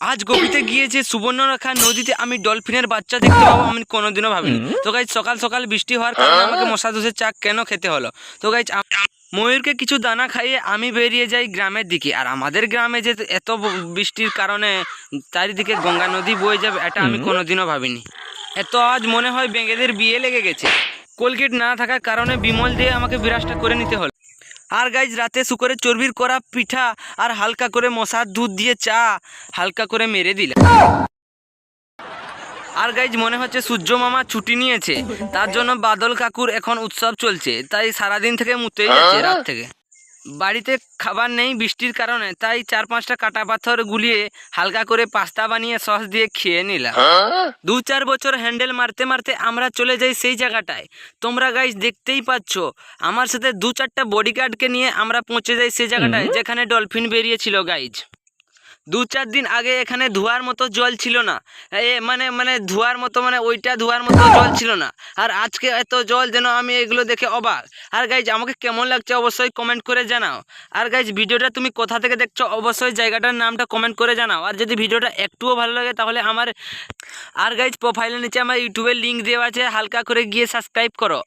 আজ গভীতে গিয়ে যে সুবর্ণরেখা নদীতে আমি ডলফিনের বাচ্চা দেখতে পাবো আমি কোনোদিনও ভাবিনি। তো গাইজ সকাল সকাল বৃষ্টি হওয়ার কারণে আমাকে মশা দুধের চা কেন খেতে হলো? তো গাইজ ময়ূরকে কিছু দানা খাইয়ে আমি বেরিয়ে যাই গ্রামের দিকে। আর আমাদের গ্রামে যে এত বৃষ্টির কারণে চারিদিকে গঙ্গা নদী বয়ে যাবে এটা আমি কোনোদিনও ভাবিনি। এত আজ মনে হয় বেঙ্গেদের বিয়ে লেগে গেছে। কোলগেট না থাকার কারণে বিমল দিয়ে আমাকে বিরাজটা করে নিতে হলো। আর গাইজ রাতে শুকরের চর্বির করা পিঠা আর হালকা করে মশার দুধ দিয়ে চা হালকা করে মেরে দিলে। আর গাইজ মনে হচ্ছে সূর্য মামা ছুটি নিয়েছে, তার জন্য বাদল কাকুর এখন উৎসব চলছে, তাই সারাদিন থেকে মুতেই যাচ্ছে রাত থেকে। বাড়িতে খাবার নেই বৃষ্টির কারণে তাই চার পাঁচটা কাটা পাথর গুলিয়ে হালকা করে পাস্তা বানিয়ে সস দিয়ে খেয়ে নিলাম। দু চার বছর হ্যান্ডেল মারতে মারতে আমরা চলে যাই সেই জায়গাটায়। তোমরা গাইজ দেখতেই পাচ্ছ আমার সাথে দু চারটা বডিগার্ডকে নিয়ে আমরা পৌঁছে যাই সেই জায়গাটায় যেখানে ডলফিন বেরিয়েছিল গাইজ দু চার দিন আগে এখানে ধোয়ার মতো জল ছিল না। এ মানে মানে ধোয়ার মতো মানে ওইটা ধোয়ার মতো জল ছিল না। আর আজকে এত জল যেন আমি এগুলো দেখে অবাক। আর গাইজ আমাকে কেমন লাগছে অবশ্যই কমেন্ট করে জানাও। আর গাইজ ভিডিওটা তুমি কোথা থেকে দেখছ অবশ্যই জায়গাটার নামটা কমেন্ট করে জানাও। আর যদি ভিডিওটা একটুও ভালো লাগে তাহলে আমার, আর গাইজ প্রোফাইলের নিচে আমার ইউটিউবের লিঙ্ক দেওয়া আছে। হালকা করে গিয়ে সাবস্ক্রাইব করো।